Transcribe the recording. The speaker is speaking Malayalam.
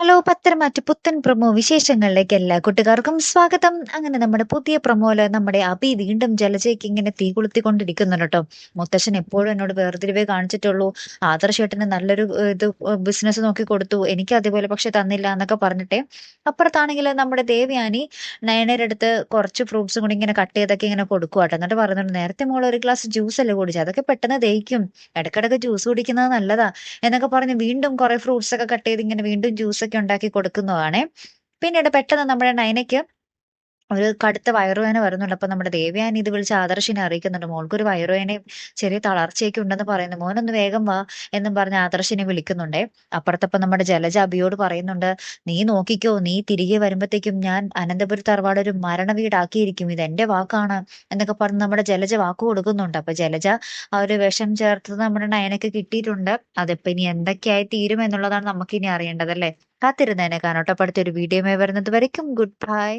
ഹലോ പത്തരമാറ്റ് പുത്തൻ പ്രമോ വിശേഷങ്ങളിലേക്ക് എല്ലാ കൂട്ടുകാർക്കും സ്വാഗതം. അങ്ങനെ നമ്മുടെ പുതിയ പ്രൊമോയിൽ നമ്മുടെ അബി വീണ്ടും ജലജയ്ക്ക് ഇങ്ങനെ തീ കൊളുത്തിക്കൊണ്ടിരിക്കുന്നുണ്ട് കേട്ടോ മുത്തശ്ശൻ എപ്പോഴും എന്നോട് വേർതിരിവേ കാണിച്ചിട്ടുള്ളൂ. ആദർശേട്ടന് നല്ലൊരു ഇത് ബിസിനസ് നോക്കി കൊടുത്തു. എനിക്ക് അതേപോലെ പക്ഷെ തന്നില്ല എന്നൊക്കെ പറഞ്ഞിട്ടേ. അപ്പുറത്താണെങ്കിൽ നമ്മുടെ ദേവയാനി നയനയുടെ അടുത്ത് കുറച്ച് ഫ്രൂട്ട്സും കൂടി ഇങ്ങനെ കട്ട് ചെയ്തൊക്കെ ഇങ്ങനെ കൊടുക്കുക കേട്ടോ എന്നിട്ട് പറയുന്നുണ്ട് നേരത്തെ മോൾ ഒരു ഗ്ലാസ് ജ്യൂസ് അല്ലേ കുടിച്ചത് അതൊക്കെ പെട്ടെന്ന് ദഹിക്കും. ഇടക്കിടക്ക് ജ്യൂസ് കുടിക്കുന്നത് നല്ലതാ. എന്നൊക്കെ പറഞ്ഞ് വീണ്ടും കുറെ ഫ്രൂട്ട്സ് ഒക്കെ കട്ട് ചെയ്ത് ഇങ്ങനെ വീണ്ടും ജ്യൂസ് ഒക്കെ ഉണ്ടാക്കി കൊടുക്കുന്നതാണ്. പിന്നീട് പെട്ടെന്ന് നമ്മുടെ നയനയ്ക്ക് ഒരു കടുത്ത വയറുവേദന വരുന്നുണ്ട്. അപ്പൊ നമ്മുടെ ദേവയാനി ഇത് വിളിച്ച് ആദർശിനെ അറിയിക്കുന്നുണ്ട്. മോൾക്കൊരു വയറുവേദനയും ചെറിയ തളർച്ചയൊക്കെ ഉണ്ടെന്ന് പറയുന്നു. മോനൊന്ന് വേഗം വാ എന്നും പറഞ്ഞ് ആദർശിനെ വിളിക്കുന്നുണ്ടേ. അപ്പുറത്തപ്പം നമ്മുടെ ജലജ അബിയോട് പറയുന്നുണ്ട് നീ നോക്കിക്കോ നീ തിരികെ വരുമ്പോഴത്തേക്കും ഞാൻ അനന്തപുരി തറവാട് ഒരു മരണ വീടാക്കിയിരിക്കും ഇത് എന്റെ വാക്കാണ് എന്നൊക്കെ പറഞ്ഞ് നമ്മുടെ ജലജ വാക്ക് കൊടുക്കുന്നുണ്ട്. അപ്പൊ ജലജ ആ ഒരു വിഷം ചേർത്തത് നമ്മുടെ നയനക്ക് കിട്ടിയിട്ടുണ്ട്. അതിപ്പോ ഇനി എന്തൊക്കെയായി തീരും എന്നുള്ളതാണ് നമുക്ക് ഇനി അറിയേണ്ടത് അല്ലേ? കാത്തിരുന്നേനെ കാണോട്ടോ അടുത്തൊരു വീഡിയോ വരുന്നത് വരയ്ക്കും. Good bye.